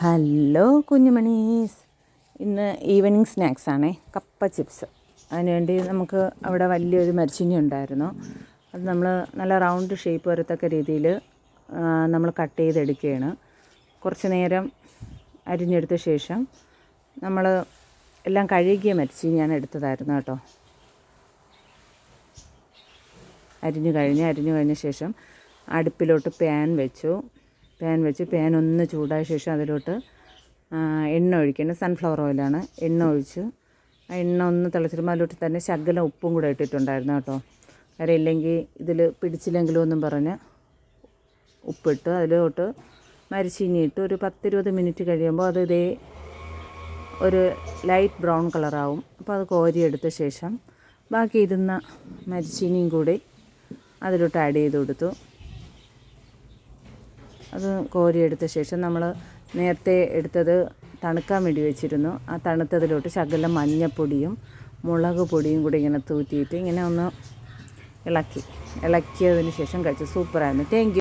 Hello കുഞ്ഞുമണീസ് ഇന്ന് evening snacks ആണേ. കപ്പ ചിപ്സ് അതിനുവേണ്ടി നമുക്ക് അവിടെ വലിയൊരു മരിച്ചിനി ഉണ്ടായിരുന്നു. അത് നമ്മൾ നല്ല റൗണ്ട് ഷേപ്പ് വരത്തക്ക രീതിയിൽ നമ്മൾ കട്ട് ചെയ്തെടുക്കുകയാണ്. കുറച്ച് നേരം അരിഞ്ഞെടുത്ത ശേഷം നമ്മൾ എല്ലാം കഴുകിയ മരിച്ചീനിയാണ് എടുത്തതായിരുന്നു കേട്ടോ. അരിഞ്ഞു കഴിഞ്ഞ് അരിഞ്ഞു കഴിഞ്ഞ ശേഷം അടുപ്പിലോട്ട് പാൻ വെച്ചു. പാൻ വെച്ച് പാൻ ഒന്ന് ചൂടായ ശേഷം അതിലോട്ട് എണ്ണ ഒഴിക്കണം സൺഫ്ലവർ ഓയിലാണ് എണ്ണ ഒഴിച്ച് ആ എണ്ണ ഒന്ന് തിളച്ചിരുമ്പോൾ അതിലോട്ട് തന്നെ ശകലം ഉപ്പും കൂടെ ഇട്ടിട്ടുണ്ടായിരുന്നു കേട്ടോ. കാര്യം ഇല്ലെങ്കിൽ ഇതിൽ പിടിച്ചില്ലെങ്കിലും ഒന്നും പറഞ്ഞ് ഉപ്പിട്ട് അതിലോട്ട് മരിച്ചീനി ഇട്ട് ഒരു പത്തിരുപത് മിനിറ്റ് കഴിയുമ്പോൾ അത് ഇതേ ഒരു ലൈറ്റ് ബ്രൗൺ കളറാവും അപ്പോൾ അത് കോരിയെടുത്ത ശേഷം ബാക്കി ഇരുന്ന മരിച്ചീനിയും കൂടി അതിലോട്ട് ആഡ് ചെയ്ത് കൊടുത്തു. അത് കോരിയെടുത്ത ശേഷം നമ്മൾ നേരത്തെ എടുത്തത് തണുക്കാൻ വേണ്ടി വെച്ചിരുന്നു. ആ തണുത്തതിലോട്ട് ശകലം മഞ്ഞപ്പൊടിയും മുളക് പൊടിയും കൂടി ഇങ്ങനെ തൂറ്റിയിട്ട് ഇങ്ങനെ ഒന്ന് ഇളക്കി. ഇളക്കിയതിന് ശേഷം കഴിച്ചു സൂപ്പറായിരുന്നു. താങ്ക്